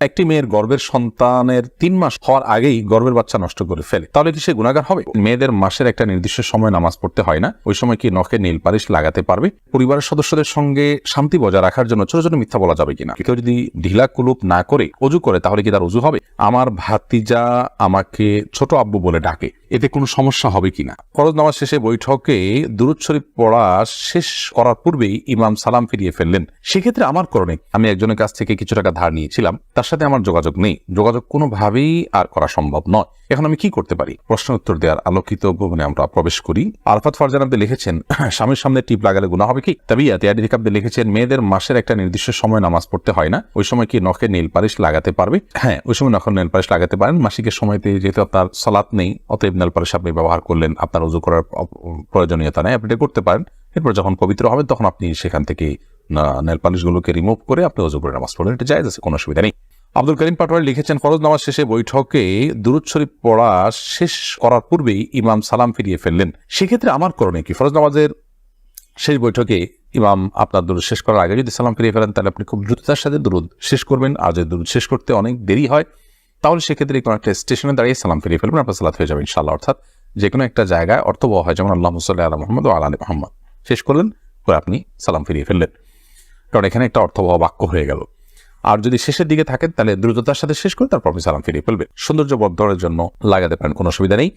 একটি মেয়ের গর্বের সন্তানের তিন মাস হওয়ার আগেই গর্বের বাচ্চা নষ্ট করে ফেলে। তাহলে কি সে গুণাগার হবে? মেয়েদের মাসের একটা নির্দিষ্ট সময় নামাজ পড়তে হয় না। ওই সময় কি নখে নীল পালিশ লাগাতে পারবে? পরিবারের সদস্যদের সঙ্গে শান্তি বজায় রাখার জন্য ছোট ছোট মিথ্যা বলা যাবে কিনা? কেউ যদি ঢিলা কুলুপ না করে, অজু করে, তাহলে কি তার অজু হবে? আমার ভাতিজা আমাকে ছোট আব্বু বলে ডাকে। এতে কোনো সমস্যা হবে কিনা? ফরজ নামাজ শেষে বৈঠকে দুরুদ শরীফ পড়া শেষ করার পূর্বেই ইমাম সালাম ফিরিয়ে ফেললেন। সেক্ষেত্রে আমার করণে আমি একজনের কাছ থেকে কিছু টাকা ধার নিয়েছিলাম, তার সাথে আমার যোগাযোগ নেই। যোগাযোগ কোনোভাবেই আর করা সম্ভব নয়। এখন আমি কি করতে পারি? প্রশ্ন উত্তর দেওয়ার আলোকিত ভবনে আমরা প্রবেশ করি। আলফাত ফারজান আব্দে লিখেছেন, স্বামীর সামনে টিপ লাগালে গুণা হবে কি? তাবিয়া তিয়াদি আব্দে লিখেছেন, মেয়েদের মাসের একটা নির্দিষ্ট সময় নামাজ পড়তে হয় না। ওই সময় কি নখে নীল পালিশ লাগাতে পারবে? হ্যাঁ ওই সময় নখে নীল পালিশ লাগাতে পারেন। মাসিকের সময়তে যেহেতু আপনার সালাত নেই, অতএব নেল পালিশ আপনি ব্যবহার করলেন, আপনার উজু করার প্রয়োজনীয়তা নেই, আপনি করতে পারেন। এরপর যখন পবিত্র হবেন তখন আপনি সেখান থেকে নেল পালিশগুলোকে রিমুভ করে আপনি উজু করে নামাজ পড়লেন এটা জায়েজ কোনো অসুবিধা নেই। আব্দুল করিম পাটোয়ারি লিখেছেন, ফরজ নামাজ শেষে বৈঠকে দুরুদ শরীফ পড়া শেষ করার পূর্বেই ইমাম সালাম ফিরিয়ে ফেললেন। সেক্ষেত্রে আমার করণীয় কি? ফরজ নামাজের শেষ বৈঠকে ইমাম আপনার দুরুদ শেষ করার আগে যদি সালাম ফিরিয়ে ফেলেন, তাহলে আপনি খুব দ্রুততার সাথে দুরুদ শেষ করবেন। আর যদি দুরুদ শেষ করতে অনেক দেরি হয়। তাহলে সেক্ষেত্রে কোনো একটা স্টেশনে দাঁড়িয়ে সালাম ফিরিয়ে ফেলবেন, আপনার সালাত হয়ে যাবে ইনশাল্লাহ অর্থাৎ যে কোনো একটা জায়গায় অর্থবহ হয়, যেমন আল্লাহ মুসল্লাহ আল্লাহ মোহাম্মদ ও আল্লাহ মোহাম্মদ। শেষ করলেন করে আপনি সালাম ফিরিয়ে ফেললেন। কারণ এখানে একটা অর্থবহ বাক্য হয়ে গেল। আর যদি শেষের দিকে থাকেন, তাহলে দ্রুততার সাথে শেষ করে তারপর আপনি সালাম ফিরিয়ে ফেলবেন। সৌন্দর্য বর্ধনের জন্য লাগাতে পারেন, কোনো অসুবিধা নেই।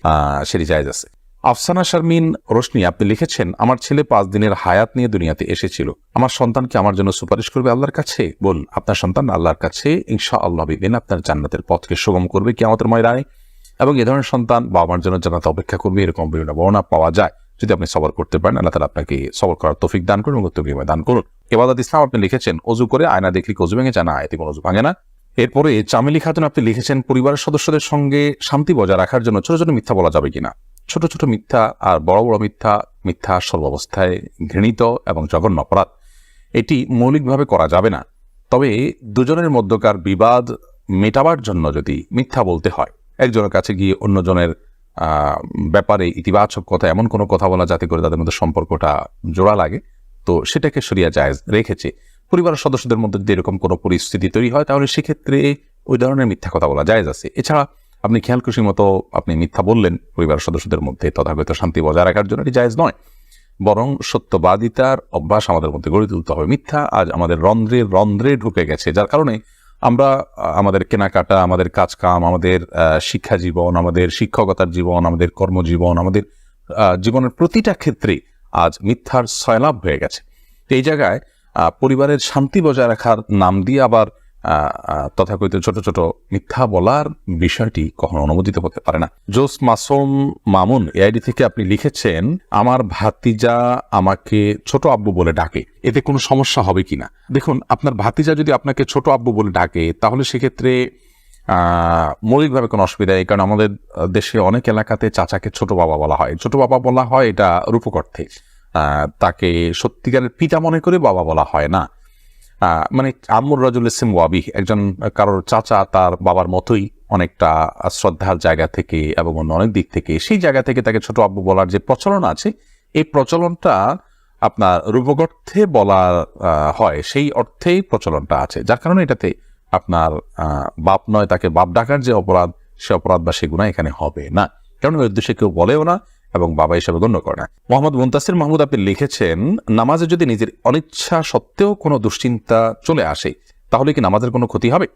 সেটি জায়েজ আছে। আফসানা শারমিন রোশনি, আপনি লিখেছেন, আমার ছেলে পাঁচ দিনের হায়াত নিয়ে দুনিয়াতে এসেছিল। আমার সন্তানকে আমার জন্য সুপারিশ করবে আল্লাহর কাছে? বল আপনার সন্তান আল্লাহর কাছে ইনশা আল্লাহ বিদিন, আপনার জান্নাতের পথকে সুগম করবে কি আমাদের ময়দানে। এবং এ ধরনের সন্তান বাবার জন্য জান্নাতে অপেক্ষা করবে, এরকম বিভিন্ন বর্ণনা পাওয়া যায়। যদি আপনি সবর করতে পারেন, আল্লাহ তালা আপনাকে সবর করার তফিক দান করুন এবং উত্তর দান করুন। এবাদত ইসলাম, আপনি লিখেছেন অজু করে আয়না দেখলি অজু ভেঙে জানা এতে কোনো অজু ভাঙে না। এরপরে চামেলি খাতুন আপনি লিখেছেন, পরিবারের সদস্যদের সঙ্গে শান্তি বজায় রাখার জন্য ছোট ছোট মিথ্যা বলা যাবে কিনা? ছোট ছোট মিথ্যা আর বড় বড় মিথ্যা মিথ্যা সর্বাবস্থায় ঘৃণিত এবং জঘন্য অপরাধ, এটি মৌলিকভাবে করা যাবে না। তবে দুজনের মধ্যকার বিবাদ মেটাবার জন্য যদি মিথ্যা বলতে হয়, একজনের কাছে গিয়ে অন্যজনের ব্যাপারে ইতিবাচক কথা, এমন কোনো কথা বলা যাতে করে তাদের মধ্যে সম্পর্কটা জোড়া লাগে, তো সেটাকে সরিয়া জায়েজ রেখেছে। পরিবারের সদস্যদের মধ্যে যদি এরকম কোনো পরিস্থিতি তৈরি হয়, তাহলে সেক্ষেত্রে ওই ধরনের মিথ্যা কথা বলা জায়েজ আছে। এছাড়া আপনি খেয়াল খুশি মতো আপনি মিথ্যা বললেন পরিবারের সদস্যদের মধ্যে তথাগত শান্তি বজায় রাখার জন্য এটি জায়েজ নয়। বরং সত্যবাদিতার অভ্যাস আমাদের মধ্যে গড়ে তুলতে হবে। মিথ্যা আজ আমাদের রন্ধ্রে রন্ধ্রে ঢুকে গেছে, যার কারণে আমরা আমাদের কেনাকাটা, আমাদের কাজকাম, আমাদের শিক্ষা জীবন আমাদের শিক্ষকতার জীবন, আমাদের কর্মজীবন, আমাদের জীবনের প্রতিটা ক্ষেত্রে আজ মিথ্যার সয়লাভ হয়ে গেছে। এই জায়গায় পরিবারের শান্তি বজায় রাখার নাম দিয়ে আবার তথাকথিত ছোট ছোট মিথ্যা বলার বিষয়টি কখনো অনুমোদিত হতে পারে না। জোস মাসুম মামুন এআইডি থেকে আপনি লিখেছেন, আমার ভাতিজা আমাকে ছোট আব্বু বলে ডাকে। এতে কোনো সমস্যা হবে কি না দেখুন, আপনার ভাতিজা যদি আপনাকে ছোট আব্বু বলে ডাকে, তাহলে সেক্ষেত্রে মৌলিকভাবে কোনো অসুবিধা নেই, কারণ আমাদের দেশে অনেক এলাকাতে চাচাকে ছোট বাবা বলা হয়। ছোট বাবা বলা হয় এটা রূপক অর্থে। তাকে সত্যিকারের পিতা মনে করে বাবা বলা হয় না। মানে আমর রাজুল ইসলাম ওয়াবি, একজন কারোর চাচা, তার বাবার মতোই অনেকটা শ্রদ্ধার জায়গা থেকে এবং অন্য অনেক দিক থেকে সেই জায়গা থেকে তাকে ছোট আব্বু বলার যে প্রচলন আছে, এই প্রচলনটা আপনার রূপক অর্থে বলা হয়, সেই অর্থেই প্রচলনটা আছে। যার কারণে এটাতে আপনার বাপ নয়, তাকে বাপ ডাকার যে অপরাধ, সে অপরাধ বা সে গুণা এখানে হবে না। কারণ ওই উদ্দেশ্যে কেউ বলেও না এবং বাবা হিসাবে গণ্য করে না। মোহাম্মদ মুন্তাসির মাহমুদ আপনি লিখেছেন, নামাজে যদি নিজের অনিচ্ছা সত্ত্বেও কোনো দুশ্চিন্তা চলে আসে, তাহলে কি নামাজের কোনো ক্ষতি হবে?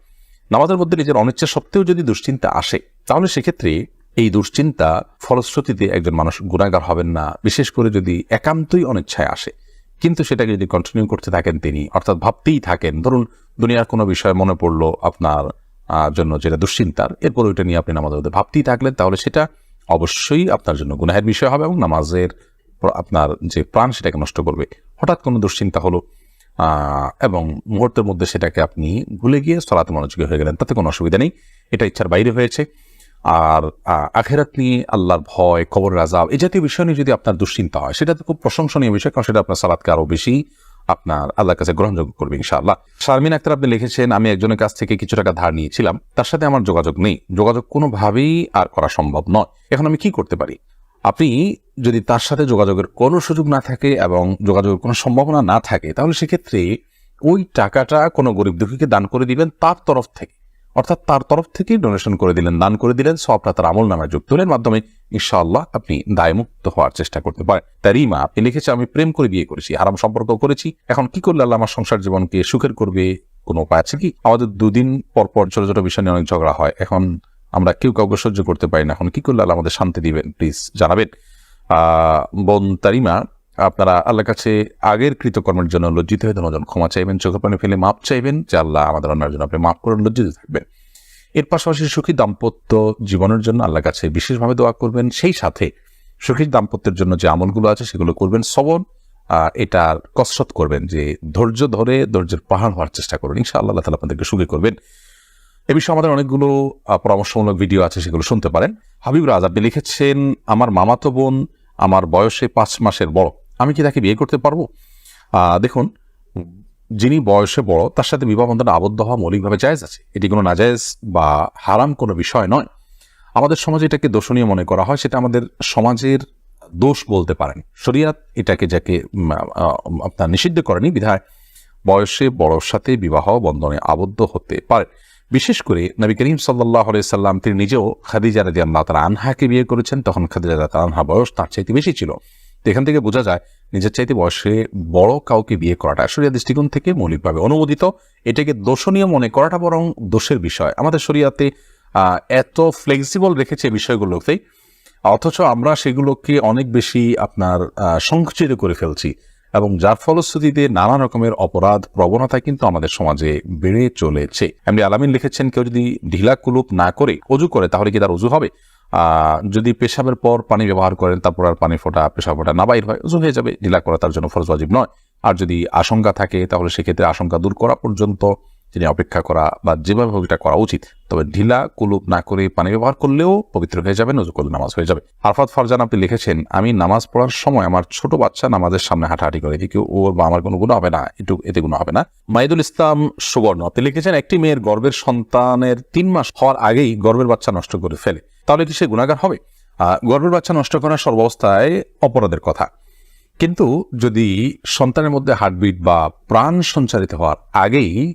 নামাজের মধ্যে নিজের অনিচ্ছা সত্ত্বেও যদি দুশ্চিন্তা আসে, তাহলে সেক্ষেত্রে এই দুশ্চিন্তা ফলশ্রুতিতে একজন মানুষ গুণাগার হবেন না, বিশেষ করে যদি একান্তই অনিচ্ছায় আসে। কিন্তু সেটাকে যদি কন্টিনিউ করতে থাকেন তিনি, অর্থাৎ ভাবতেই থাকেন, ধরুন দুনিয়ার কোনো বিষয় মনে পড়ল আপনার জন্য যেটা দুশ্চিন্তার এরপর ওইটা নিয়ে আপনি নামাজের মধ্যে ভাবতেই থাকলেন, তাহলে সেটা অবশ্যই আপনার জন্য গুনাহের বিষয় হবে এবং নামাজের আপনার যে প্রাণ সেটাকে নষ্ট করবে। হঠাৎ কোনো দুশ্চিন্তা হলো এবং মুহূর্তের মধ্যে সেটাকে আপনি ভুলে গিয়ে সলাতে মনোযোগী হয়ে গেলেন, তাতে কোনো অসুবিধা নেই। এটা ইচ্ছার বাইরে হয়েছে। আর আখেরাত নিয়ে আল্লাহর ভয় কবর রাজাব এই জাতীয় বিষয় নিয়ে যদি আপনার দুশ্চিন্তা হয় সেটা তো খুব প্রশংসনীয় বিষয়, কারণ সেটা আপনার সালাদকে আরও বেশি আপনার আল্লাহর কাছে গ্রহণযোগ্য করবে ইনশাআল্লাহ। শারমিন আক্তার আপনি লিখেছেন, আমি একজনের কাছ থেকে কিছু টাকা ধার নিয়েছিলাম, তার সাথে আমার যোগাযোগ নেই। যোগাযোগ কোনোভাবেই আর করা সম্ভব নয়। এখন আমি কি করতে পারি? আপনি যদি তার সাথে যোগাযোগের কোনো সুযোগ না থাকে এবং যোগাযোগের কোনো সম্ভাবনা না থাকে, তাহলে সেক্ষেত্রে ওই টাকাটা কোনো গরিব দুঃখীকে দান করে দিবেন তার তরফ থেকে। অর্থাৎ তার তরফ থেকেই ডোনেশন করে দিলেন, দান করে দিলেন সবটা তার আমল নামায় যুক্ত হলেন। মাধ্যমে ইনশাআল্লাহ আপনি দায়মুক্ত হওয়ার চেষ্টা করতে পারেন। তারিমা, আপনি লিখেছে আমি প্রেম করে বিয়ে করেছি আরাম সম্পর্ক করেছি। এখন কি করলে আল্লাহ আমার সংসার জীবনকে সুখের করবে? কোনো উপায় আছে কি? আমাদের দুদিন পর পর ছোট ছোট বিষয় নিয়ে অনেক ঝগড়া হয়। এখন আমরা কেউ কাউকে সহ্য করতে পারি না। এখন কি করলে আল্লাহ আমাদের শান্তি দিবেন? প্লিজ জানাবেন। বোন তারিমা আপনারা আল্লাহর কাছে আগের কৃতকর্মের জন্য লজ্জিত হয়ে দুজন ক্ষমা চাইবেন, চোখের পানি ফেলে মাপ চাইবেন, যে আল্লাহ আমাদের অন্যার জন্য আপনি মাফ করে লজ্জিত থাকবেন। এর পাশাপাশি সুখী দাম্পত্য জীবনের জন্য আল্লাহর কাছে বিশেষভাবে দোয়া করবেন। সেই সাথে সুখী দাম্পত্যের জন্য যে আমলগুলো আছে সেগুলো করবেন সবর এটার কসরত করবেন, যে ধৈর্য ধরে ধৈর্যের পাহাড় হওয়ার চেষ্টা করবেন ইনশাআল্লাহ আল্লাহ তালা আপনাদেরকে সুখী করবেন। এ বিষয়ে আমাদের অনেকগুলো পরামর্শমূলক ভিডিও আছে সেগুলো শুনতে পারেন। হাবিব রাজ, আপনি লিখেছেন, আমার মামাতো বোন, আমার বয়সে পাঁচ মাসের বড়। আমি কি তাকে বিয়ে করতে পারব? দেখুন, যিনি বয়সে বড়, তার সাথে বিবাহ বন্ধনে আবদ্ধ হওয়া মৌলিকভাবে জায়েজ আছে। এটি কোনো নাজায়েজ বা হারাম কোনো বিষয় নয়। আমাদের সমাজে এটাকে দোষণীয় মনে করা হয়, সেটা আমাদের সমাজের দোষ বলতে পারেন। শরিয়াত এটাকে যাকে আপনার নিষিদ্ধ করেনি, বিধায় বয়সে বড়র সাথে বিবাহ বন্ধনে আবদ্ধ হতে পারে। বিশেষ করে নবী করিম সাল্লাহ সাল্লাম তিনি নিজেও খাদিজা রাজি আল্লাহ তালা আনহাকে বিয়ে করেছেন। তখন খাদিজা রাজি আনহা বয়স তার চাইতে বেশি ছিল। তো এখান থেকে বোঝা যায় নিজের চাইতে বয়সে বড় কাউকে বিয়ে করাটা সরিয়া দৃষ্টিকোণ থেকে মৌলিকভাবে অনুমোদিত। এটাকে দোষণীয় মনে করাটা বরং দোষের বিষয়। আমাদের শরিয়াতে এত ফ্লেক্সিবল রেখেছে বিষয়গুলোতেই। অথচ আমরা সেগুলোকে অনেক বেশি আপনার সংকুচিত করে ফেলছি। এবং যার ফলশ্রুতিতে নানা রকমের অপরাধ, প্রবণতা কিন্তু আমাদের সমাজে বেড়ে চলেছে। এমনি আলামিন লিখেছেন, কেউ যদি ঢিলা কুলুপ না করে অজু করে, তাহলে কি তার অজু হবে? যদি পেশাবের পর পানি ব্যবহার করেন, তারপর আর পানি ফোটা পেশাব ফোটা না বাইর হয় উজু হয়ে যাবে। ঢিলা করা তার জন্য ফরজ ওয়াজিব নয়। আর যদি আশঙ্কা থাকে, তাহলে সেক্ষেত্রে আশঙ্কা দূর করা পর্যন্ত তিনি অপেক্ষা করা বা যেভাবে হোক এটা করা উচিত। তবে ঢিলা কুলুপ না করে পানি ব্যবহার করলেও পবিত্র হয়ে যাবে নজর করলে নামাজ হয়ে যাবে। আরফাত ফারজান আপনি লিখেছেন আমি নামাজ পড়ার সময় আমার ছোট বাচ্চা নামাজের সামনে হাঁটাহাঁটি করে। এদিকে ওর বা আমার কোনো গুণ হবে না? একটু এতে গুণ হবে না। মাইদুল ইসলাম সুবর্ণ আপনি লিখেছেন একটি মেয়ের গর্বের সন্তানের তিন মাস হওয়ার আগেই গর্বের বাচ্চা নষ্ট করে ফেলে। তাহলে কি সে গুণাগার হবে? আহ, গর্ভের বাচ্চা নষ্ট করা সর্বাবস্থায় অপরাধের কথা। কিন্তু যদি সন্তানের মধ্যে হার্টবিট বা প্রাণ সঞ্চারিত হওয়ার আগেই